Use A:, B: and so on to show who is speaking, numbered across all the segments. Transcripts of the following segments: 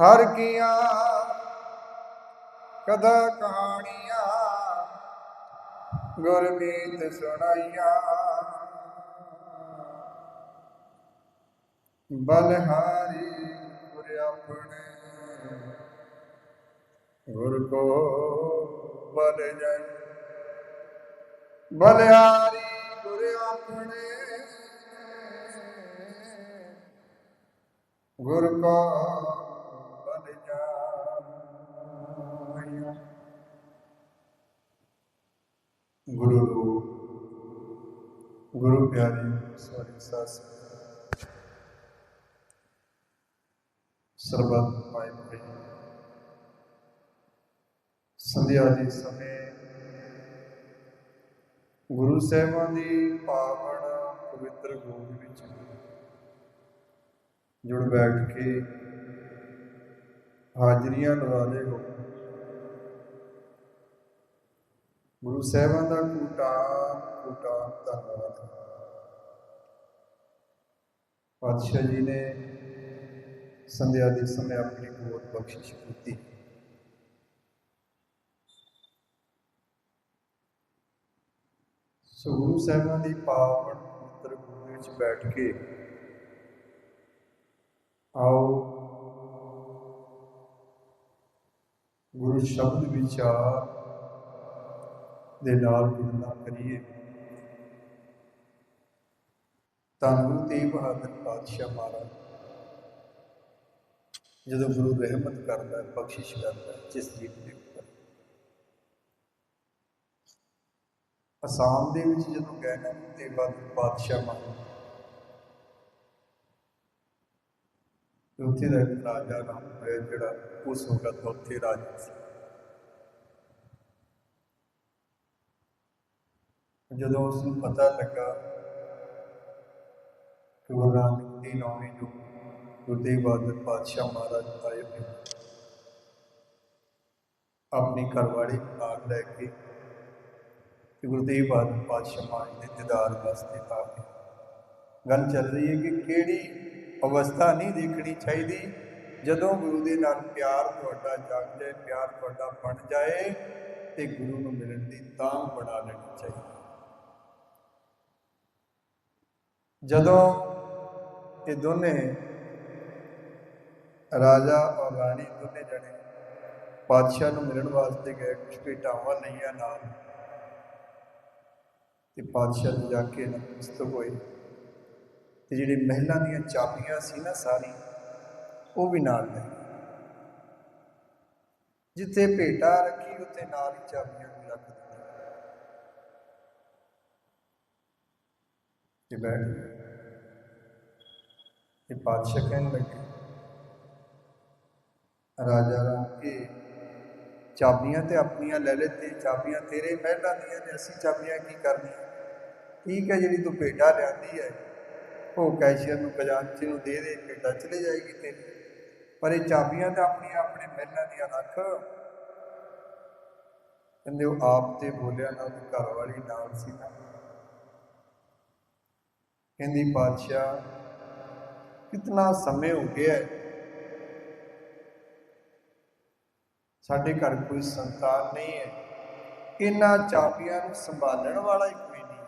A: ਹਰ ਕੀਆਂ ਕਦਾ ਕਹਾਣੀਆਂ ਗੁਰਮੀਤ ਸੁਣਾਈਆਂ ਬਲਹਾਰੀ ਗੁਰ ਆਪਣੇ ਗੁਰ ਕੋ ਬਲ ਜਨ ਬਲਿਆਰੀ ਗੁਰ ਆਪਣੇ ਗੁਰ ਕੋ ਗੁਰੂ ਪਿਆਰੇ ਸੋਰੀ ਸਾਸ। ਸਰਬਤ ਪਾਈ ਪਈ ਸੰਧਿਆ ਦੇ ਸਮੇਂ ਗੁਰੂ ਸਾਹਿਬਾਂ ਦੀ ਪਾਵਨ ਪਵਿੱਤਰ ਗੋਦ ਵਿੱਚ ਜੁੜ ਬੈਠ ਕੇ ਹਾਜ਼ਰੀਆਂ ਲਵਾਦੇ ਹੋ ਗੁਰੂ ਸਾਹਿਬਾਂ ਦਾ ਕੂਟਾ ਕੂਟਾ ਧੰਨਵਾਦ। ਪਾਤਸ਼ਾਹ ਜੀ ਨੇ ਸੰਧਿਆ ਦੇ ਸਮੇਂ ਆਪਣੀ ਗੋਦ ਬਖਸ਼ਿਸ਼ ਕੀਤੀ। ਸੋ ਗੁਰੂ ਸਾਹਿਬਾਂ ਦੀ ਪਾਵਨ ਪਵਿੱਤਰ ਗੋਦ ਵਿੱਚ ਬੈਠ ਕੇ ਆਓ। ਗੁਰੂ ਸ਼ਬਦ ਵਿਚਾਰ ਦੇ ਨਾਲ ਜੁੜਨਾ ਕਰੀਏ। ਤਾਂ ਗੁਰੂ ਤੇਗ ਬਹਾਦਰ ਪਾਤਸ਼ਾਹ ਮਹਾਰਾਜ। ਜਦੋਂ ਗੁਰੂ ਰਹਿਮਤ ਕਰਦਾ ਹੈ, ਬਖਸ਼ਿਸ਼ ਕਰਦਾ ਹੈ, ਜਿਸ ਜੀਵ ਦੇ ਉੱਪਰ ਅਸਾਮ ਦੇ ਵਿੱਚ ਜਦੋਂ ਗਏ ਨਾ ਗੁਰੂ ਤੇਗ ਬਹਾਦਰ ਪਾਤਸ਼ਾਹ ਮਹਾਰਾਜ। ਉੱਥੇ ਦਾ ਇੱਕ ਰਾਜਾ ਨਾਮ ਹੋਇਆ, ਜਿਹੜਾ ਉਸ ਵਕਤ ਉੱਥੇ ਰਾਜਾ ਸੀ। ਜਦੋਂ ਉਸ ਨੂੰ ਪਤਾ ਲੱਗਾ ਕਿ ਗੁਰੂ ਨਾਨਕ ਦੀ ਨੌਵੀਂ ਜੋ ਗੁਰਦੇਵ ਬਹਾਦਰ ਪਾਤਸ਼ਾਹ ਮਹਾਰਾਜ ਆਏ ਨੇ, ਆਪਣੀ ਘਰਵਾਲੀ ਨਾਲ ਲੈ ਕੇ ਗੁਰਦੇਵ ਬਹਾਦਰ ਪਾਤਸ਼ਾਹ ਮਹਾਰਾਜ ਦੇ ਦੀਦਾਰ ਵਾਸਤੇ ਆ ਗਏ। ਗੱਲ ਚੱਲ ਰਹੀ ਹੈ ਕਿ ਕਿਹੜੀ ਅਵਸਥਾ ਨਹੀਂ ਦੇਖਣੀ ਚਾਹੀਦੀ ਜਦੋਂ ਗੁਰੂ ਦੇ ਨਾਲ ਪਿਆਰ ਤੁਹਾਡਾ ਜਾਗ ਜਾਏ, ਪਿਆਰ ਤੁਹਾਡਾ ਬਣ ਜਾਏ ਤੇ ਗੁਰੂ ਨੂੰ ਮਿਲਣ ਦੀ ਤਾਂ ਬਣਾ ਲੈਣੀ ਚਾਹੀਦੀ। ਜਦੋਂ ਇਹ ਦੋਨੇ ਰਾਜਾ ਔਰ ਰਾਣੀ ਦੋਨੇ ਜਣੇ ਪਾਤਸ਼ਾਹ ਨੂੰ ਮਿਲਣ ਵਾਸਤੇ ਗਏ ਕੁਝ ਭੇਟਾਵਾਂ ਲਈਆਂ ਨਾਲ। ਤੇ ਪਾਤਸ਼ਾਹ ਨੂੰ ਜਾ ਕੇ ਨਮਸਤਕ ਹੋਏ ਤੇ ਜਿਹੜੇ ਮਹਿਲਾਂ ਦੀਆਂ ਚਾਬੀਆਂ ਸੀ ਨਾ ਸਾਰੀ, ਉਹ ਵੀ ਨਾਲ ਲੈ ਜਿੱਥੇ ਭੇਟਾ ਰੱਖੀ, ਉੱਥੇ ਨਾਲ ਹੀ ਚਾਬੀਆਂ ਵੀ ਰੱਖ ਦਿੱਤੀਆਂ ਤੇ ਬੈਠ ਗਏ ਤੇ ਕਹਿਣ ਲੱਗੇ, ਰਾਜਾ ਰਾਮ ਕੇ ਚਾਬੀਆਂ ਤੇ ਆਪਣੀਆਂ ਲੈ ਲੈ, ਤੇ ਚਾਬੀਆਂ ਤੇਰੇ ਮਹਿਲਾਂ ਦੀਆਂ ਨੇ, ਅਸੀਂ ਚਾਬੀਆਂ ਕੀ ਕਰਨੀਆਂ? ਠੀਕ ਹੈ, ਜਿਹੜੀ ਤੂੰ ਭੇਟਾ ਲਿਆਂਦੀ ਹੈ, ਉਹ ਕੈਸ਼ੀਅਰ ਨੂੰ, ਖਜ਼ਾਨਚੀ ਨੂੰ ਦੇ ਦੇ ਭੇਟਾ ਚਲੇ ਜਾਏਗੀ ਤੇਰੀ। ਪਰ ਇਹ ਚਾਬੀਆਂ ਤਾਂ ਆਪਣੀਆਂ, ਆਪਣੇ ਮਹਿਲਾਂ ਦੀਆਂ ਰੱਖ। ਕਹਿੰਦੇ ਉਹ ਆਪ ਤੇ ਬੋਲਿਆ, ਨਾ, ਉਹਦੀ ਘਰ ਵਾਲੀ ਨਾਲ ਸੀ ਨਾ। ਕਹਿੰਦੀ, ਬਾਦਸ਼ਾਹ, ਕਿਤਨਾ ਸਮੇਂ ਹੋ ਗਿਆ ਸਾਡੇ ਘਰ ਕੋਈ ਸੰਤਾਨ ਨਹੀਂ ਹੈ। ਇਹਨਾਂ ਚਾਬੀਆਂ ਨੂੰ ਸੰਭਾਲਣ ਵਾਲਾ ਹੀ ਕੋਈ ਨਹੀਂ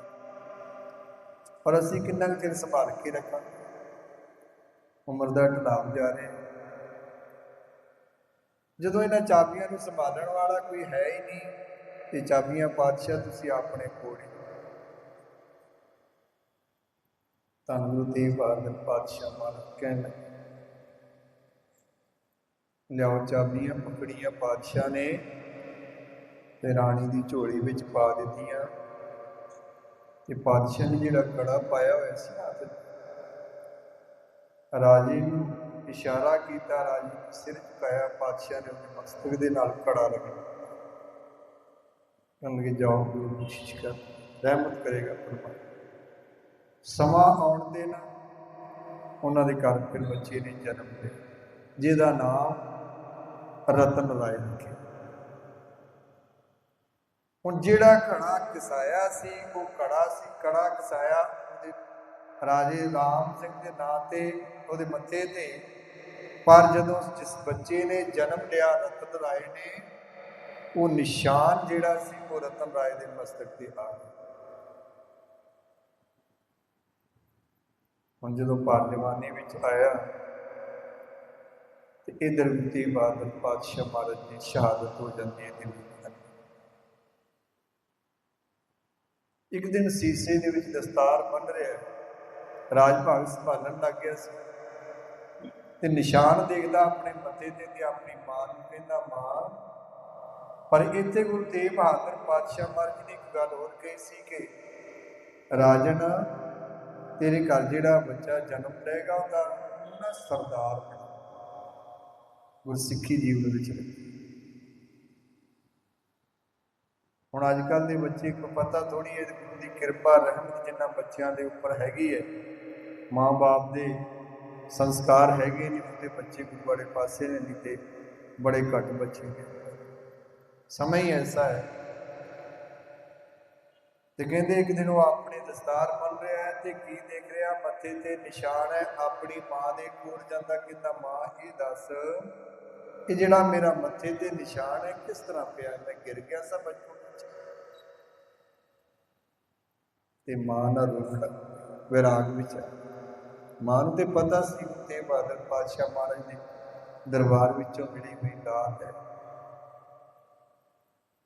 A: ਪਰ ਅਸੀਂ ਕਿੰਨਾ ਕੁ ਚਿਰ ਸੰਭਾਲ ਕੇ ਰੱਖਾਂ ਉਮਰ ਦਾ ਢਲਾਵ ਜਾ ਰਿਹਾ ਜਦੋਂ ਇਹਨਾਂ ਚਾਬੀਆਂ ਨੂੰ ਸੰਭਾਲਣ ਵਾਲਾ ਕੋਈ ਹੈ ਹੀ ਨਹੀਂ, ਤੇ ਚਾਬੀਆਂ ਪਾਤਸ਼ਾਹ ਤੁਸੀਂ ਆਪਣੇ ਕੋਲ ਧੰਨ ਗੁਰੂ ਤੇਗ ਬਹਾਦਰ ਪਾਤਸ਼ਾਹ ਮਹਾਰਾਜ ਕਹਿਣ ਲੱਗੇ। ਲਿਆਓ ਚਾਬੀਆਂ ਪਕੜੀਆਂ ਪਾਤਸ਼ਾਹ ਨੇ ਤੇ ਰਾਣੀ ਦੀ ਝੋਲੀ ਵਿੱਚ ਪਾ ਦਿੱਤੀਆਂ। ਤੇ ਪਾਤਸ਼ਾਹ ਨੇ ਜਿਹੜਾ ਕੜਾ ਪਾਇਆ ਹੋਇਆ ਸੀ ਹੱਥ ਰਾਜੇ ਨੂੰ ਇਸ਼ਾਰਾ ਕੀਤਾ, ਰਾਜੇ ਨੇ ਸਿਰ ਝੁਕਾਇਆ, ਪਾਤਸ਼ਾਹ ਨੇ ਉਹਦੇ ਮਸਤਕ ਦੇ ਨਾਲ ਕੜਾ ਲਗਾਇਆ ਕਹਿੰਦੇ ਜਾਓ ਗੁਰੂ ਬਖਸ਼ਿਸ਼ ਕਰ ਰਹਿਮਤ ਕਰੇਗਾ ਪਰਮਾਤਮਾ ਸਮਾਂ ਆਉਣ ਦੇ ਨਾ ਉਹਨਾਂ ਦੇ ਘਰ ਫਿਰ ਬੱਚੇ ਨੇ ਜਨਮ ਲਿਆ, ਜਿਹਦਾ ਨਾਮ ਰਤਨ ਰਾਏ ਰੱਖਿਆ। ਹੁਣ ਜਿਹੜਾ ਘੜਾ ਕਿਸਾਇਆ ਸੀ, ਉਹ ਘੜਾ ਸੀ ਕੜਾ ਕਿਸਾਇਆ ਉਹਦੇ ਰਾਜੇ ਰਾਮ ਸਿੰਘ ਦੇ ਨਾਂ ਤੇ, ਉਹਦੇ ਮੱਥੇ ਤੇ। ਪਰ ਜਦੋਂ ਜਿਸ ਬੱਚੇ ਨੇ ਜਨਮ ਲਿਆ, ਰਤਨ ਰਾਏ ਨੇ, ਉਹ ਨਿਸ਼ਾਨ ਜਿਹੜਾ ਸੀ, ਉਹ ਰਤਨ ਰਾਏ ਦੇ ਮਸਤਕ ਤੇ ਆ ਗਿਆ। ਹੁਣ ਜਦੋਂ ਪਾਰਲੀਮਾਨੀ ਵਿੱਚ ਆਇਆ, ਤੇ ਇਧਰ ਵੀ ਬਾਦਲ ਪਾਤਸ਼ਾਹ ਮਹਾਰਾਜ ਦੀ ਸ਼ਹਾਦਤ ਹੋ ਜਾਂਦੀ ਹੈ ਦਿੱਲੀ ਦੇ ਇੱਕ ਦਿਨ ਸੀਸੇ ਦੇ ਵਿੱਚ ਦਸਤਾਰ ਬੰਨ ਰਿਹਾ ਰਾਜ ਭਾਗ ਸੰਭਾਲਣ ਲੱਗ ਗਿਆ ਸੀ। ਤੇ ਨਿਸ਼ਾਨ ਦੇਖਦਾ ਆਪਣੇ ਮੱਥੇ ਤੇ ਤੇ ਆਪਣੀ ਮਾਂ ਨੂੰ ਕਹਿੰਦਾ, ਮਾਂ, ਪਰ ਇੱਥੇ ਗੁਰੂ ਤੇਗ ਬਹਾਦਰ ਪਾਤਸ਼ਾਹ ਮਹਾਰਾਜ ਨੇ ਇੱਕ ਗੱਲ ਹੋਰ ਕਹੀ ਸੀ ਕਿ ਰਾਜਨ ਤੇਰੇ ਘਰ ਜਿਹੜਾ ਬੱਚਾ ਜਨਮ ਲਏਗਾ, ਉਹਦਾ ਉਹਨਾਂ ਸਰਦਾਰ ਗੁਰਸਿੱਖੀ ਜੀਵਨ ਵਿੱਚ ਹੁਣ ਅੱਜ ਕੱਲ ਦੇ ਬੱਚੇ ਕੋ ਪਤਾ ਥੋੜੀ ਹੈ ਦੀ ਕਿਰਪਾ, ਰਹਿਮਤ ਜਿੰਨਾ ਬੱਚਿਆਂ ਦੇ ਉੱਪਰ ਹੈਗੀ ਹੈ। ਮਾਂ-ਬਾਪ ਦੇ ਸੰਸਕਾਰ ਹੈਗੇ ਨਹੀਂ ਉਹਦੇ ਬੱਚੇ ਕੋਈ ਬੜੇ ਪਾਸੇ ਨੇ, ਨਹੀਂ ਤੇ ਬੜੇ ਘੱਟ ਬੱਚੇ ਨੇ। ਸਮਾਂ ਹੀ ਐਸਾ ਹੈ। ਤੇ ਕਹਿੰਦੇ ਇੱਕ ਦਿਨ ਉਹ ਆਪਣੇ ਦਸਤਾਰ ਬੰਨ ਕੀ ਦੇਖ ਰਿਹਾ? ਮੱਥੇ ਤੇ ਨਿਸ਼ਾਨ ਹੈ। ਆਪਣੀ ਮਾਂ ਦੇ ਕੋਲ ਜਾਂਦਾ ਕਹਿੰਦਾ, ਮਾਂ, ਇਹ ਦੱਸ ਕਿ ਜਿਹੜਾ ਮੇਰਾ ਮੱਥੇ ਤੇ ਨਿਸ਼ਾਨ ਹੈ, ਕਿਸ ਤਰ੍ਹਾਂ ਪਿਆ? ਮੈਂ ਗਿਰ ਗਿਆ ਸਾਂ ਬਚਪਨ ਵਿੱਚ। ਤੇ ਮਾਂ ਨਾਲ ਰੋਣ ਲੱਗ ਵਿਰਾਗ ਵਿੱਚ ਮਾਂ ਨੂੰ ਤੇ ਪਤਾ ਸੀ ਤੇ ਬਹਾਦਰ ਪਾਤਸ਼ਾਹ ਮਹਾਰਾਜ ਦੇ ਦਰਬਾਰ ਵਿੱਚੋਂ ਮਿਲੀ ਹੋਈ ਦਾਤ ਹੈ।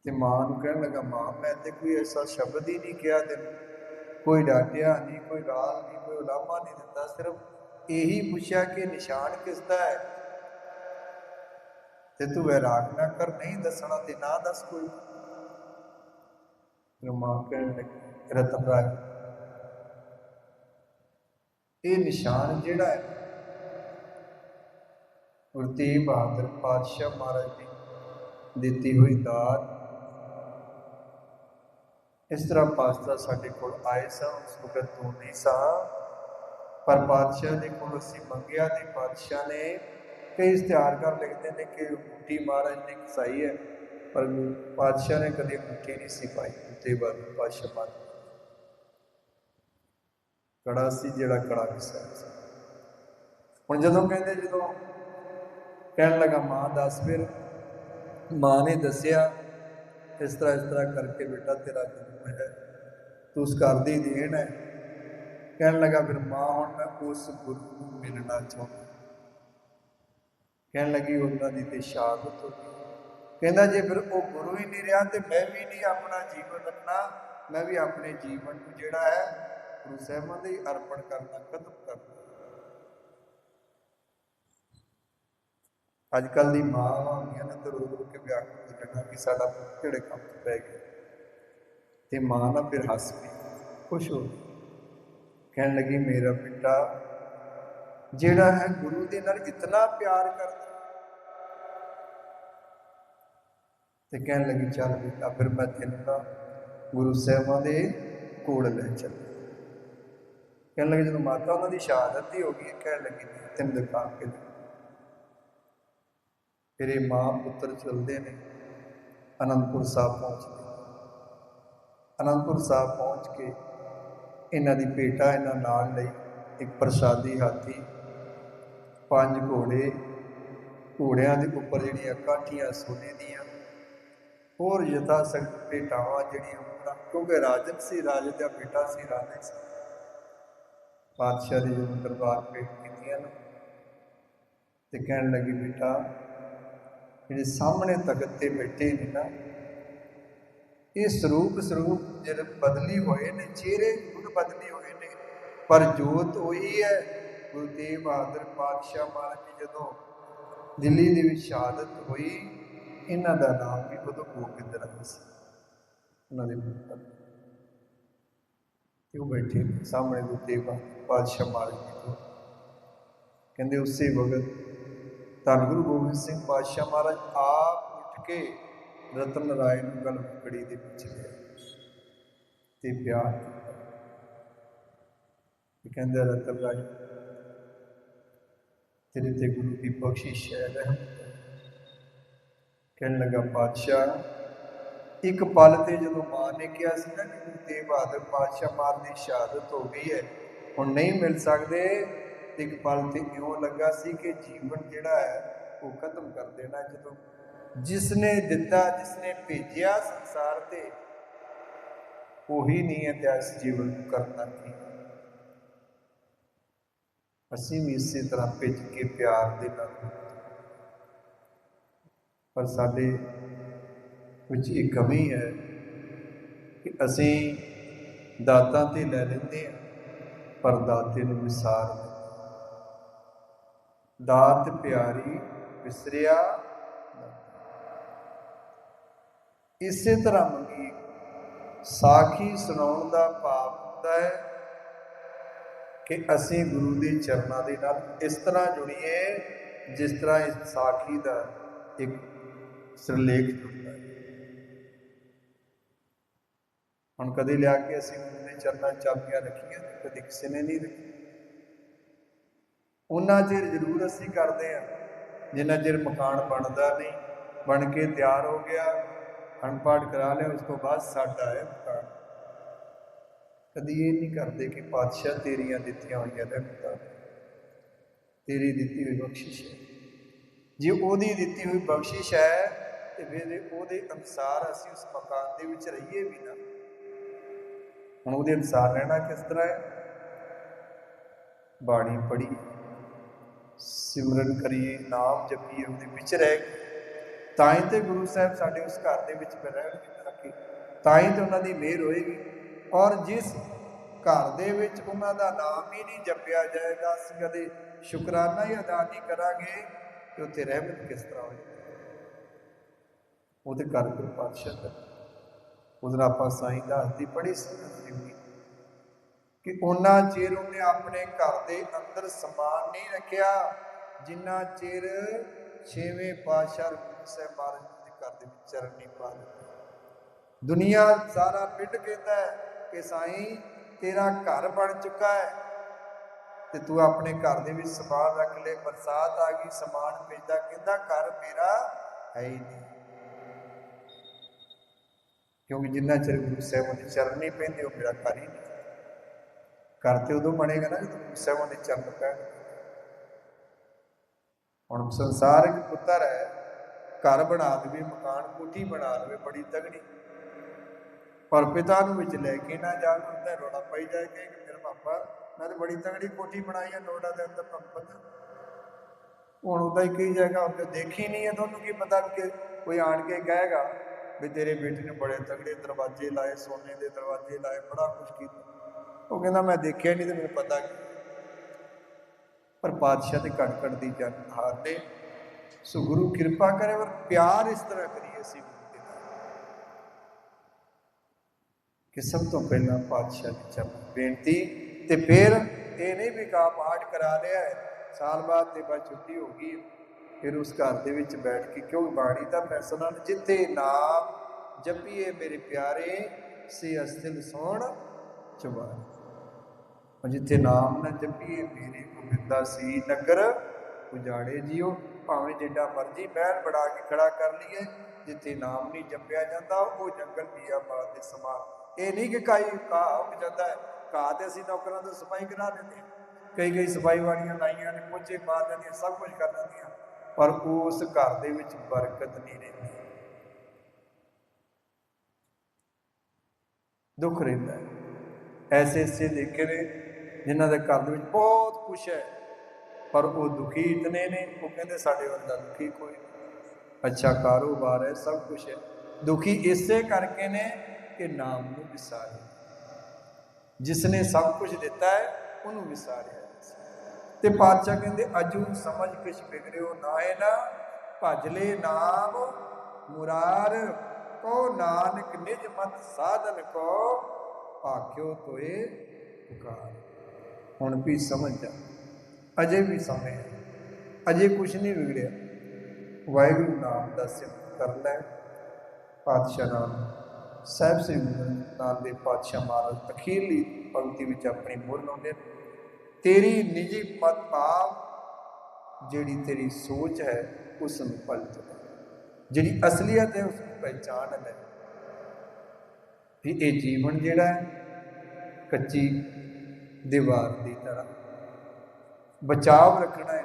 A: ਤੇ ਮਾਂ ਨੂੰ ਕਹਿਣ ਲੱਗਾ, ਮਾਂ, ਮੈਂ ਤੇ ਕੋਈ ਐਸਾ ਸ਼ਬਦ ਹੀ ਨਹੀਂ ਕਿਹਾ ਤੈਨੂੰ। ਕੋਈ ਡਾਟਿਆ ਨਹੀਂ, ਕੋਈ ਗਾਲ ਨਹੀਂ, ਕੋਈ ਉਲਾਮਾ ਨਹੀਂ ਦਿੱਤਾ ਸਿਰਫ ਇਹੀ ਪੁੱਛਿਆ ਕਿ ਨਿਸ਼ਾਨ ਕਿਸ ਦਾ ਹੈ? ਤੇ ਤੂੰ ਵੈਰਾਗ ਨਾ ਕਰ, ਨਹੀਂ ਦੱਸਣਾ ਤੇ ਨਾ ਦੱਸ ਕੋਈ। ਫਿਰ ਮਾਂ ਕਹਿਣ ਲੱਗੀ ਰਤਨ ਰਾਜ ਇਹ ਨਿਸ਼ਾਨ ਜਿਹੜਾ ਹੈ, ਗੁਰੂ ਤੇਗ ਬਹਾਦਰ ਪਾਤਸ਼ਾਹ ਮਹਾਰਾਜ ਦੀ ਦਿੱਤੀ ਹੋਈ ਦਾਤ ਇਸ ਤਰ੍ਹਾਂ ਪਾਸਤਾ ਸਾਡੇ ਕੋਲ ਆਏ ਸਾਂ, ਉਸ ਵਕਤ ਤੋਂ ਨਹੀਂ ਸਾਂ, ਪਰ ਪਾਤਸ਼ਾਹ ਦੇ ਕੋਲ ਅਸੀਂ ਮੰਗਿਆ ਤੇ ਪਾਤਸ਼ਾਹ ਨੇ ਕਈ ਇਸ਼ਤਿਹਾਰ ਕਰ ਲਿਖਦੇ ਨੇ ਕਿ ਮੁੱਠੀ ਮਹਾਰਾਜ ਨੇ ਕਸਾਈ ਹੈ, ਪਰ ਪਾਤਸ਼ਾਹ ਨੇ ਕਦੇ ਮੁੱਠੀ ਨਹੀਂ ਸੀ ਪਾਈ ਤੇ ਬਾਅਦ ਪਾਤਸ਼ਾਹ ਮਹਾਰਾਜ ਕੜਾ ਸੀ ਜਿਹੜਾ ਕੜਾ ਕਿਸਾਇਆ ਹੁਣ ਜਦੋਂ ਕਹਿੰਦੇ, ਜਦੋਂ ਕਹਿਣ ਲੱਗਾ, ਮਾਂ ਦੱਸ ਫਿਰ, ਮਾਂ ਨੇ ਦੱਸਿਆ ਇਸ ਤਰ੍ਹਾਂ ਇਸ ਤਰ੍ਹਾਂ ਕਰਕੇ ਬੇਟਾ ਤੇਰਾ ਜਨਮ ਹੈ ਤੂੰ ਉਸ ਘਰ ਦੀ ਦੇਣ ਹੈ। ਕਹਿਣ ਲੱਗਾ, ਫਿਰ ਮਾਂ ਹੁਣ ਮੈਂ ਉਸ ਗੁਰੂ ਨੂੰ ਮਿਲਣਾ ਚਾਹੁੰਦਾ ਕਹਿਣ ਲੱਗੀ, ਉਹਨਾਂ ਦੀ ਤੇ ਸ਼ਹਾਦਤ ਹੋ। ਗਈ ਕਹਿੰਦਾ, ਜੇ ਫਿਰ ਉਹ ਗੁਰੂ ਹੀ ਨਹੀਂ ਰਿਹਾ, ਤੇ ਮੈਂ ਵੀ ਨਹੀਂ ਆਪਣਾ ਜੀਵਨ ਰੱਖਣਾ। ਮੈਂ ਵੀ ਆਪਣੇ ਜੀਵਨ ਨੂੰ ਜਿਹੜਾ ਹੈ ਗੁਰੂ ਸਾਹਿਬਾਂ ਦੇ ਅਰਪਣ ਕਰਨਾ ਕਦਮ ਕਰਨਾ। ਅੱਜ ਕੱਲ ਦੀ ਮਾਂ ਹੁੰਦੀਆਂ ਨੇ ਤੇ ਰੋ ਰੋ ਕੇ ਵਿਆਕੁਲ ਹੋ ਜਾਣਾ ਕਿ ਸਾਡਾ ਕਿਹੜੇ ਕੰਮ ਪੈ ਗਿਆ। ਤੇ ਮਾਂ ਨਾ ਫਿਰ ਹੱਸ ਪਈ ਖੁਸ਼ ਹੋ ਕਹਿਣ ਲੱਗੀ ਮੇਰਾ ਬੇਟਾ ਜਿਹੜਾ ਹੈ ਗੁਰੂ ਦੇ ਨਾਲ ਇਤਨਾ ਪਿਆਰ ਕਰਦਾ ਤੇ ਕਹਿਣ ਲੱਗੀ ਚੱਲ ਬੇਟਾ ਫਿਰ ਮੈਂ ਤੈਨੂੰ ਨਾ ਗੁਰੂ ਸਾਹਿਬਾਂ ਦੇ ਕੋਲ ਲੈ ਚੱਲ। ਕਹਿਣ ਲੱਗੀ ਜਦੋਂ ਮਾਤਾ ਉਹਨਾਂ ਦੀ ਸ਼ਹਾਦਤ ਹੀ ਹੋ ਗਈ ਕਹਿਣ ਲੱਗੀ ਨਹੀਂ, ਤੈਨੂੰ ਦਿਖਾ ਕੇ ਲਿਆਵਾਂ। ਤੇਰੇ ਮਾਂ ਪੁੱਤਰ ਚਲਦੇ ਨੇ, ਅਨੰਦਪੁਰ ਸਾਹਿਬ ਪਹੁੰਚਦੇ ਅਨੰਦਪੁਰ ਸਾਹਿਬ ਪਹੁੰਚ ਕੇ ਇਹਨਾਂ ਦੀ ਭੇਟਾ ਇਹਨਾਂ ਨਾਲ ਲਈ ਇੱਕ ਪ੍ਰਸ਼ਾਦੀ ਹਾਥੀ, ਪੰਜ ਘੋੜੇ, ਘੋੜਿਆਂ ਦੇ ਉੱਪਰ ਜਿਹੜੀਆਂ ਕਾਠੀਆਂ ਸੋਨੇ ਦੀਆਂ, ਹੋਰ ਯਥਾ ਸਖਤ ਭੇਟਾਵਾਂ ਜਿਹੜੀਆਂ ਉਹਨਾਂ ਕਿਉਂਕਿ ਰਾਜਕ ਸੀ, ਰਾਜੇ ਦਾ ਬੇਟਾ ਸੀ ਰਾਜਕ ਸੀ। ਪਾਤਸ਼ਾਹ ਦੇ ਜਦੋਂ ਦਰਬਾਰ ਭੇਟ ਕੀਤੀਆਂ ਨਾ, ਤੇ ਕਹਿਣ ਲੱਗੀ, ਬੇਟਾ ਜਿਹੜੇ ਸਾਹਮਣੇ ਤਖਤ ਤੇ ਬੈਠੇ ਨੇ ਨਾ। ਇਹ ਸਰੂਪ ਸਰੂਪ ਜਿਹੜੇ ਬਦਲੀ ਹੋਏ ਨੇ, ਚਿਹਰੇ ਖੁਦ ਬਦਲੀ ਹੋਏ ਨੇ। ਪਰ ਜੋਤ ਉਹੀ ਹੈ, ਗੁਰੂ ਤੇਗ ਬਹਾਦਰ ਪਾਤਸ਼ਾਹ ਮਹਾਰਾਜ ਜੀ ਜਦੋਂ ਦਿੱਲੀ ਦੇ ਵਿੱਚ ਸ਼ਹਾਦਤ ਹੋਈ, ਇਹਨਾਂ ਦਾ ਨਾਮ ਵੀ ਉਦੋਂ ਗੋਬਿੰਦ ਰਾਮ ਸੀ। ਉਹਨਾਂ ਦੇ ਪੁੱਤਰ। ਤੇ ਉਹ ਬੈਠੇ ਸਾਹਮਣੇ ਗੁਰੂ ਤੇਗ ਬਹਾਦਰ ਪਾਤਸ਼ਾਹ ਮਹਾਰਾਜ ਜੀ ਕੋਲ ਕਹਿੰਦੇ ਉਸੇ ਵਕਤ ਧੰਨ ਗੁਰੂ ਗੋਬਿੰਦ ਸਿੰਘ ਪਾਤਸ਼ਾਹ ਮਹਾਰਾਜ, ਆਪ ਉੱਠ ਕੇ ਰਤਨ ਰਾਏ ਨੂੰ ਗਲ ਕੜੀ ਦੇ ਵਿੱਚ ਲਿਆ ਤੇ ਪਿਆਰ ਇਹ ਕਹਿੰਦੇ ਰਤਨ ਰਾਏ ਤੇਰੇ ਤੇ ਗੁਰੂ ਦੀ ਬਖਸ਼ਿਸ਼ ਹੈ ਰਹਿਮਤ ਹੈ। ਕਹਿਣ ਲੱਗਾ, ਪਾਤਸ਼ਾਹ, ਇੱਕ ਪਲ ਤੇ ਜਦੋਂ ਮਾਂ ਨੇ ਕਿਹਾ ਸੀ ਨਾ ਕਿ ਗੁਰੂ ਤੇਗ ਬਹਾਦਰ ਪਾਤਸ਼ਾਹ ਮਾਰ ਦੀ ਸ਼ਹਾਦਤ ਹੋ ਗਈ ਹੈ, ਹੁਣ ਨਹੀਂ ਮਿਲ ਸਕਦੇ ਇੱਕ ਪਲ ਤੇ ਇਉਂ ਲੱਗਾ ਸੀ ਕਿ ਜੀਵਨ ਜਿਹੜਾ ਹੈ, ਉਹ ਖਤਮ ਕਰ ਦੇਣਾ ਜਦੋਂ ਜਿਸ ਨੇ ਦਿੱਤਾ ਜਿਸ ਨੇ ਭੇਜਿਆ ਸੰਸਾਰ ਤੇ, ਉਹੀ ਨਹੀਂ ਹੈ ਤੇ ਇਸ ਜੀਵਨ ਨੂੰ ਕਰਨਾ ਕੀ ਅਸੀਂ ਵੀ ਇਸੇ ਤਰ੍ਹਾਂ ਭਿੱਜ ਕੇ ਪਿਆਰ ਦੇ ਨਾਲ ਪਰ ਸਾਡੇ ਵਿੱਚ ਇਹ ਕਮੀ ਹੈ ਕਿ ਅਸੀਂ ਦਾਤਾਂ ਤੇ ਲੈ ਲੈਂਦੇ ਹਾਂ, ਪਰ ਦਾਤੇ ਨੂੰ ਵਿਸਾਰ ਦਾਤ ਪਿਆਰੀ ਵਿਸਰਿਆ ਇਸੇ ਤਰ੍ਹਾਂ ਮੰਗੀ ਸਾਖੀ ਸੁਣਾਉਣ ਦਾ ਭਾਵ ਹੁੰਦਾ ਹੈ ਕਿ ਅਸੀਂ ਗੁਰੂ ਦੇ ਚਰਨਾਂ ਦੇ ਨਾਲ ਇਸ ਤਰ੍ਹਾਂ ਜੁੜੀਏ, ਜਿਸ ਤਰ੍ਹਾਂ ਇਸ ਸਾਖੀ ਦਾ ਇੱਕ ਸਿਰਲੇਖ ਜੁੜਦਾ ਹੈ। ਹੁਣ ਕਦੇ ਲਿਆ ਕੇ ਅਸੀਂ ਗੁਰੂ ਦੇ ਚਰਨਾਂ 'ਚ ਚਾਬੀਆਂ ਰੱਖੀਆਂ, ਕਦੇ ਕਿਸੇ ਨੇ ਨਹੀਂ ਰੱਖੀ ਉਹਨਾਂ ਚਿਰ ਜ਼ਰੂਰ ਅਸੀਂ ਕਰਦੇ ਹਾਂ। ਜਿੰਨਾ ਚਿਰ ਮਕਾਨ ਬਣਦਾ ਨਹੀਂ, ਬਣ ਕੇ ਤਿਆਰ ਹੋ ਗਿਆ ਅਨਪਾਠ ਕਰਾ ਲਿਆ, ਉਸ ਤੋਂ ਬਾਅਦ ਸਾਡਾ ਹੈ ਮਕਾਨ। ਕਦੀ ਇਹ ਨਹੀਂ ਕਰਦੇ ਕਿ ਪਾਤਸ਼ਾਹ ਤੇਰੀਆਂ ਦਿੱਤੀਆਂ ਹੋਈਆਂ ਰਹਿਮਤਾਂ ਤੇਰੀ ਦਿੱਤੀ ਹੋਈ ਬਖਸ਼ਿਸ਼ ਹੈ। ਜੇ ਉਹਦੀ ਦਿੱਤੀ ਹੋਈ ਬਖਸ਼ਿਸ਼ ਹੈ, ਤੇ ਫਿਰ ਉਹਦੇ ਅਨੁਸਾਰ ਅਸੀਂ ਉਸ ਮਕਾਨ ਦੇ ਵਿੱਚ ਰਹੀਏ ਵੀ ਨਾ। ਹੁਣ ਉਹਦੇ ਅਨੁਸਾਰ ਰਹਿਣਾ ਕਿਸ ਤਰ੍ਹਾਂ ਹੈ? ਬਾਣੀ ਪੜੀ ਸਿਮਰਨ ਕਰੀਏ, ਨਾਮ ਜਪੀਏ, ਉਹਦੇ ਵਿੱਚ ਰਹਿ ਤਾਂ ਹੀ ਤੇ ਗੁਰੂ ਸਾਹਿਬ ਸਾਡੇ ਉਸ ਘਰ ਦੇ ਵਿੱਚ ਰਹਿਣਗੇ ਤਾਂ ਤਾਂ ਹੀ ਤੇ ਉਹਨਾਂ ਦੀ ਮਿਹਰ ਹੋਏਗੀ। ਔਰ ਜਿਸ ਘਰ ਦੇ ਵਿੱਚ ਉਹਨਾਂ ਦਾ ਨਾਮ ਹੀ ਨਹੀਂ ਜਪਿਆ ਜਾਏਗਾ, ਅਸੀਂ ਕਦੇ ਸ਼ੁਕਰਾਨਾ ਹੀ ਅਦਾ ਨਹੀਂ ਕਰਾਂਗੇ ਕਿ ਉੱਥੇ ਰਹਿਮਤ ਕਿਸ ਤਰ੍ਹਾਂ ਹੋਏਗੀ ਉਹਦੇ ਘਰ ਗੁਰੂ ਪਾਤਸ਼ਾਹ ਦਾ। ਉਹਦੇ ਆਪਾਂ ਸਾਈਂ ਦਾਸ ਦੀ ਪੜ੍ਹੀ ਸੀ ਕਿ ਉਹਨਾਂ ਚਿਰ ਉਹਨੇ ਆਪਣੇ ਘਰ ਦੇ ਅੰਦਰ ਸਮਾਨ ਨਹੀਂ ਰੱਖਿਆ, ਜਿੰਨਾ ਚਿਰ ਛੇਵੇਂ ਪਾਤਸ਼ਾਹ ਗੁਰੂ ਸਾਹਿਬ ਮਹਾਰਾਜ ਦੇ ਘਰ ਦੇ ਵਿੱਚ ਚਰਨ ਨਹੀਂ ਪਾ ਦਿੱਤੇ। ਦੁਨੀਆ ਸਾਰਾ ਪਿੰਡ ਕਹਿੰਦਾ ਕਿ ਸਾਈਂ, ਤੇਰਾ ਘਰ ਬਣ ਚੁੱਕਾ ਹੈ ਤੇ ਤੂੰ ਆਪਣੇ ਘਰ ਦੇ ਵਿੱਚ ਸਮਾਨ ਰੱਖ ਲੈ, ਬਰਸਾਤ ਆ ਗਈ, ਸਮਾਨ ਭੇਜਦਾ, ਕਹਿੰਦਾ ਘਰ ਮੇਰਾ ਹੈ ਹੀ ਨਹੀਂ। ਕਿਉਂਕਿ ਜਿੰਨਾ ਚਿਰ ਗੁਰੂ ਸਾਹਿਬ ਦੇ ਚਰਨ ਨਹੀਂ ਪੈਂਦੇ, ਉਹ ਮੇਰਾ ਘਰ ਹੀ ਨਹੀਂ। ਘਰ ਤੇ ਉਦੋਂ ਬਣੇਗਾ ਨਾ ਜਦੋਂ ਗੁਰੂ ਸਾਹਿਬ ਦੇ ਚਰਨ ਪੈਣ। ਹੁਣ ਸੰਸਾਰ ਇੱਕ ਪੁੱਤਰ ਹੈ ਘਰ ਬਣਾ ਦੇਵੇ, ਮਕਾਨ ਕੋਠੀ ਬਣਾ ਲਵੇ ਬੜੀ ਤਗੜੀ। ਪਰ ਪਿਤਾ ਨੂੰ ਵਿੱਚ ਲੈ ਕੇ ਨਾ ਜਾਣ ਹੁੰਦਾ ਰੋਣਾ ਪਈ ਜਾਏ ਕਿ ਮੇਰੇ ਪਾਪਾ ਮੈਂ ਤੇ ਬੜੀ ਤਗੜੀ ਕੋਠੀ ਬਣਾਈ ਹੈ ਲੋੜਾ ਦੇ ਅੰਦਰ ਪੰਪਤ। ਹੁਣ ਉਹਦਾ ਹੀ ਕਹੀ ਜਾਏਗਾ, ਉਹ ਦੇਖੀ ਨਹੀਂ ਹੈ ਤੁਹਾਨੂੰ ਕੀ ਪਤਾ ਕਿ ਕੋਈ ਆਣ ਕੇ ਕਹੇਗਾ ਵੀ ਤੇਰੇ ਬੇਟੇ ਨੇ ਬੜੇ ਤਗੜੇ ਦਰਵਾਜ਼ੇ ਲਾਏ, ਸੋਨੇ ਦੇ ਦਰਵਾਜ਼ੇ ਲਾਏ, ਬੜਾ ਕੁਝ ਕੀਤਾ। ਉਹ ਕਹਿੰਦਾ, ਮੈਂ ਦੇਖਿਆ ਨਹੀਂ ਤੇ ਮੈਨੂੰ ਪਤਾ ਕੀ ਪਰ ਪਾਤਸ਼ਾਹ ਤੇ ਘਟ ਘਟ ਦੀ ਜਨ ਹਾਰ ਸੋ ਗੁਰੂ ਕਿਰਪਾ ਕਰੇ ਔਰ ਪਿਆਰ ਇਸ ਤਰ੍ਹਾਂ ਕਰੀਏ ਅਸੀਂ ਕਿ ਸਭ ਤੋਂ ਪਹਿਲਾਂ ਪਾਤਸ਼ਾਹ ਦੀ ਚਰਨ ਬੇਨਤੀ ਤੇ ਫਿਰ ਇਹ ਨਹੀਂ ਵੀ ਕਾ ਪਾਠ ਕਰਾ ਲਿਆ ਹੈ, ਸਾਲ ਬਾਅਦ ਤੇ ਬਸ ਛੁੱਟੀ ਹੋ ਗਈ ਫਿਰ ਉਸ ਘਰ ਦੇ ਵਿੱਚ ਬੈਠ ਕੇ ਕਿਉਂ ਬਾਣੀ ਦਾ ਫੈਸਲਾ ਜਿੱਥੇ ਨਾਮ ਜਪੀਏ ਮੇਰੇ ਪਿਆਰੇ, ਸੇ ਅਸਥਿਲ ਸੋਣ, ਚੁਬਾਰੇ। ਔਰ ਜਿੱਥੇ ਨਾਮ ਨਾ ਜਪੀਏ, ਮੇਰੇ ਗੋਬਿੰਦਾ ਸੀ ਨਗਰ। ਉਜਾੜੇ ਜਿਓ, ਭਾਵੇਂ ਜਿੱਡਾ ਮਰਜ਼ੀ ਮਹਿਲ ਬਣਾ ਕੇ ਖੜਾ ਕਰ ਲਈਏ, ਜਿੱਥੇ ਨਾਮ ਨਹੀਂ ਜਪਿਆ ਜਾਂਦਾ, ਉਹ ਜੰਗਲ ਬੀਆਬਾਦ ਦੇ ਸਮਾਨ। ਇਹ ਨਹੀਂ ਕਿ ਕਾਈ ਘਾਹ ਉੱਗ ਜਾਂਦਾ ਹੈ ਘਾਹ ਤੇ ਅਸੀਂ ਨੌਕਰਾਂ ਤੋਂ ਸਫ਼ਾਈ ਕਰਾ ਦਿੰਦੇ ਕਈ ਕਈ ਸਫ਼ਾਈ ਵਾਲੀਆਂ ਲਾਈਆਂ ਨੇ ਪੋਚੇ ਮਾਰ ਦਿੰਦੀਆਂ ਸਭ ਕੁਝ ਕਰ ਦਿੰਦੀਆਂ ਪਰ ਉਸ ਘਰ ਦੇ ਵਿੱਚ ਬਰਕਤ ਨਹੀਂ ਰਹਿੰਦੀ। ਦੁੱਖ ਰਹਿੰਦਾ ਐਸੇ ਐਸੇ ਦੇਖੇ ਨੇ ਜਿਨ੍ਹਾਂ ਦੇ ਘਰ ਦੇ ਵਿੱਚ ਬਹੁਤ ਕੁਝ ਹੈ, ਪਰ ਉਹ ਦੁਖੀ ਇਤਨੇ ਨੇ, ਉਹ ਕਹਿੰਦੇ ਸਾਡੇ ਵਰਗਾ ਦੁਖੀ ਕੋਈ ਨਹੀਂ। ਅੱਛਾ ਕਾਰੋਬਾਰ ਹੈ, ਸਭ ਕੁਝ ਹੈ। ਦੁਖੀ ਇਸੇ ਕਰਕੇ ਨੇ ਕਿ ਨਾਮ ਨੂੰ ਵਿਸਾਰੇ ਜਿਸ ਨੇ ਸਭ ਕੁਝ ਦਿੱਤਾ ਹੈ, ਉਹਨੂੰ ਵਿਸਾਰਿਆ ਤੇ ਪਾਤਸ਼ਾਹ ਕਹਿੰਦੇ, ਅਜੂ ਸਮਝ ਕਿਛ ਬਿਗੜਿਓ ਨਾਏ ਨਾ, ਭਜ ਲੈ ਨਾਮ, ਮੁਰਾਰ ਕੋ ਨਾਨਕ ਨਿਜ ਮਤ ਸਾਧਨ ਕੋ ਆਖਿਓ ਤੋਏ ਪੁਕਾਰ। ਹੁਣ ਵੀ ਸਮਝ ਜਾ ਅਜੇ ਵੀ ਸਮੇਂ ਹੈ ਅਜੇ ਕੁਝ ਨਹੀਂ ਵਿਗੜਿਆ। ਵਾਹਿਗੁਰੂ ਨਾਮ ਦਾ ਸਿਮਰਨ ਕਰ ਲੈ। ਪਾਤਸ਼ਾਹ ਨਾਮ। ਸਾਹਿਬ ਸ੍ਰੀ ਗੁਰੂ ਨਾਨਕ ਦੇ ਪਾਤਸ਼ਾਹ ਮਹਾਰਾਜ ਅਖੀਰਲੀ ਪੰਕਤੀ ਵਿੱਚ ਆਪਣੀ ਮੁੱਲ ਲਾਉਂਦੇ ਤੇਰੀ ਨਿੱਜੀ ਮਤ ਭਾਵ ਜਿਹੜੀ ਤੇਰੀ ਸੋਚ ਹੈ, ਉਸ ਨੂੰ ਪਲਟ ਲੈ ਜਿਹੜੀ ਅਸਲੀਅਤ ਹੈ, ਉਸ ਨੂੰ ਪਹਿਚਾਨ ਲੈ। ਵੀ ਇਹ ਜੀਵਨ ਜਿਹੜਾ ਹੈ, ਕੱਚੀ ਦੀਵਾਰ ਦੀ ਤਰ੍ਹਾਂ। ਬਚਾਵ ਰੱਖਣਾ ਹੈ।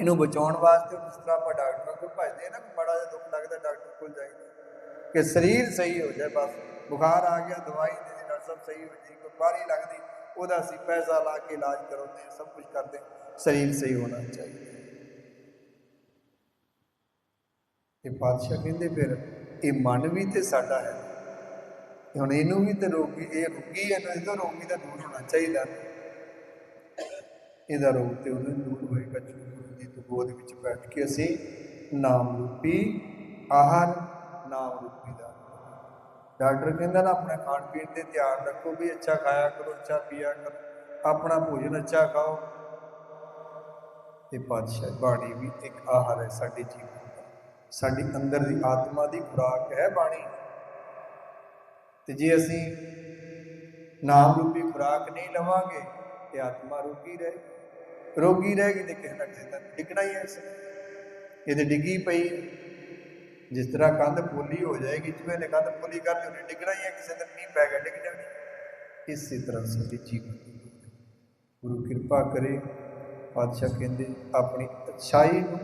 A: ਇਹਨੂੰ ਬਚਾਉਣ ਵਾਸਤੇ ਜਿਸ ਤਰ੍ਹਾਂ ਆਪਾਂ ਡਾਕਟਰਾਂ ਕੋਲ ਭਜਦੇ ਹਾਂ ਨਾ ਬੜਾ ਜਿਹਾ ਦੁੱਖ ਲੱਗਦਾ ਡਾਕਟਰ ਕੋਲ ਜਾਈਦਾ ਕਿ ਸਰੀਰ ਸਹੀ ਹੋ ਜਾਏ ਬਸ। ਬੁਖਾਰ ਆ ਗਿਆ, ਦਵਾਈ ਦੇ ਦੇ ਡਾਕਟਰ ਸਾਹਿਬ ਸਹੀ ਹੋ ਜਾਏ, ਕੋਈ ਬਾਰੀ ਲੱਗਦੀ, ਉਹਦਾ ਅਸੀਂ ਪੈਸਾ ਲਾ ਕੇ ਇਲਾਜ ਕਰਾਉਂਦੇ ਹਾਂ, ਸਭ ਕੁਝ ਕਰਦੇ ਹਾਂ। ਸਰੀਰ ਸਹੀ ਹੋਣਾ ਚਾਹੀਦਾ ਇਹ ਪਾਤਸ਼ਾਹ ਕਹਿੰਦੇ ਫਿਰ, ਇਹ ਮਨ ਵੀ ਤੇ ਸਾਡਾ ਹੈ। ਹੁਣ ਇਹਨੂੰ ਵੀ ਤੇ ਰੋਗੀ ਇਹ ਰੋਗੀ ਹੈ ਨਾ ਇਹਦਾ ਰੋਗੀ ਦਾ ਦੂਰ ਹੋਣਾ ਚਾਹੀਦਾ। ਇਹਦਾ ਰੋਗ ਤੇ ਉਹਨੂੰ ਦੂਰ ਹੋਏਗਾ ਜਦੋਂ ਗੁਰੂ ਦੀ ਤੋਂ ਗੋਦ ਵਿੱਚ ਬੈਠ ਕੇ ਅਸੀਂ ਨਾਮ ਰੂਪੀ, ਆਹਾਰ ਨਾਮ ਰੂਪੀ ਦਾ। ਡਾਕਟਰ ਕਹਿੰਦਾ ਨਾ, ਆਪਣੇ ਖਾਣ ਪੀਣ ਤੇ ਧਿਆਨ ਰੱਖੋ ਵੀ ਅੱਛਾ ਖਾਇਆ ਕਰੋ, ਅੱਛਾ ਪੀਆ ਕਰੋ, ਆਪਣਾ ਭੋਜਨ ਅੱਛਾ ਖਾਓ। ਇਹ ਪਾਤਸ਼ਾਹ ਬਾਣੀ ਵੀ ਇੱਕ ਆਹਾਰ ਹੈ ਸਾਡੇ ਜੀਵਨ ਦਾ। ਸਾਡੀ ਅੰਦਰ ਦੀ ਆਤਮਾ ਦੀ ਖੁਰਾਕ ਹੈ ਬਾਣੀ। ਤੇ ਜੇ ਅਸੀਂ ਨਾਮ ਰੂਪੀ ਖੁਰਾਕ ਨਹੀਂ ਲਵਾਂਗੇ ਤੇ ਆਤਮਾ ਰੋਗੀ ਰਹੇਗੀ ਰੋਗੀ ਰਹੇਗੀ ਤੇ ਕਿਸੇ ਨਾ ਕਿਸੇ ਦਿਨ ਡਿੱਗਣਾ ਹੀ ਹੈ ਇਸ ਇਹਦੇ ਡਿੱਗੀ ਪਈ, ਜਿਸ ਤਰ੍ਹਾਂ ਕੰਧ ਪੋਲੀ ਹੋ ਜਾਏਗੀ, ਜਿਵੇਂ ਨੇ ਕੰਧ ਪੋਲੀ ਕਰ ਲਈ, ਉਹਨੇ ਡਿੱਗਣਾ ਹੀ ਹੈ, ਕਿਸੇ ਦਿਨ ਮੀਂਹ ਪੈ ਗਿਆ, ਡਿੱਗ ਜਾਣੀ ਇਸੇ ਤਰ੍ਹਾਂ ਸਾਡੇ ਜੀਵਨ। ਗੁਰੂ ਕਿਰਪਾ ਕਰੇ, ਪਾਤਸ਼ਾਹ ਕਹਿੰਦੇ, ਆਪਣੀ ਅੱਛਾਈ ਨੂੰ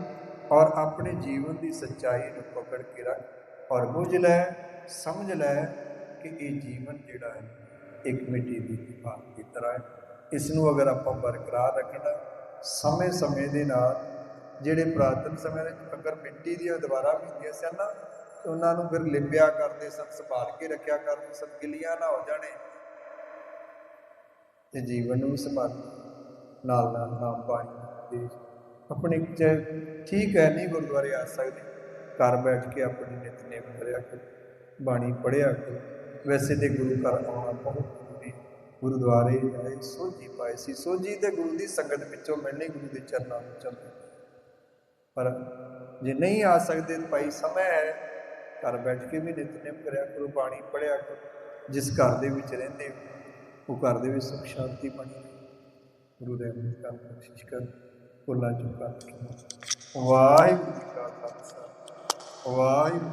A: ਔਰ ਆਪਣੇ ਜੀਵਨ ਦੀ ਸੱਚਾਈ ਨੂੰ ਪਕੜ ਕੇ ਰੱਖ ਔਰ ਬੁੱਝ ਲੈ, ਸਮਝ ਲੈ ਕਿ ਇਹ ਜੀਵਨ ਜਿਹੜਾ ਹੈ, ਇੱਕ ਮਿੱਟੀ ਦੀ ਦੀਵਾਰ ਦੀ ਤਰ੍ਹਾਂ ਹੈ। ਇਸ ਨੂੰ ਅਗਰ ਆਪਾਂ ਬਰਕਰਾਰ ਰੱਖਣਾ, ਸਮੇਂ-ਸਮੇਂ ਦੇ ਨਾਲ, ਜਿਹੜੇ ਪੁਰਾਤਨ ਸਮੇਂ ਵਿੱਚ ਅਗਰ ਮਿੱਟੀ ਦੀਆਂ ਦੀਵਾਰਾਂ ਹੁੰਦੀਆਂ ਸਨ ਨਾ, ਤੇ ਉਹਨਾਂ ਨੂੰ ਫਿਰ ਲਿਪਿਆ ਕਰਦੇ ਸਨ, ਸੰਭਾਲ ਕੇ ਰੱਖਿਆ ਕਰਦੇ ਸਨ, ਗਿੱਲੀਆਂ ਨਾ ਹੋ ਜਾਣੇ। ਤੇ ਜੀਵਨ ਨੂੰ ਸੰਭਾਲ ਨਾਲ ਨਾਲ ਨਾਮ ਬਾਣੀ ਦੇ ਆਪਣੇ ਚ ਠੀਕ ਹੈ ਨਹੀਂ ਗੁਰਦੁਆਰੇ ਆ ਸਕਦੇ। ਘਰ ਬੈਠ ਕੇ ਆਪਣੀ ਨਿਤਨੇਮ ਕਰਿਆ ਕਰੋ, ਬਾਣੀ ਪੜਿਆ ਕਰੋ। ਵੈਸੇ ਤੇ ਗੁਰੂ ਘਰ ਆਉਣਾ ਬਹੁਤ ਜ਼ਰੂਰੀ। ਗੁਰਦੁਆਰੇ ਆਏ, ਸੋਝੀ ਪਾਏ ਸੀ। ਸੋਝੀ ਤੇ ਗੁਰੂ ਦੀ ਸੰਗਤ ਵਿੱਚੋਂ ਮਿਲਣੀ ਗੁਰੂ ਦੇ ਚਰਨਾਂ ਵਿੱਚੋਂ ਪਰ ਜੇ ਨਹੀਂ ਆ ਸਕਦੇ ਭਾਈ ਸਮਾਂ ਹੈ। ਘਰ ਬੈਠ ਕੇ ਵੀ ਨਿਤਨੇਮ ਕਰਿਆ ਕਰੋ, ਬਾਣੀ ਪੜਿਆ ਕਰੋ। ਜਿਸ ਘਰ ਦੇ ਵਿੱਚ ਰਹਿੰਦੇ ਉਹ ਘਰ ਦੇ ਵਿੱਚ ਸੁਖ ਸ਼ਾਂਤੀ ਬਣੀ ਰਹੇ। ਗੁਰੂ ਰਹਿਮਤ ਕਰ ਬਖਸ਼ਿਸ਼ ਕਰ। ਭੁੱਲਾਂ ਚੁੱਕਾ ਵਾਹਿਗੁਰੂ ਜੀ ਕਾ ਖਾਲਸਾ। ਵਾਹਿਗੁਰੂ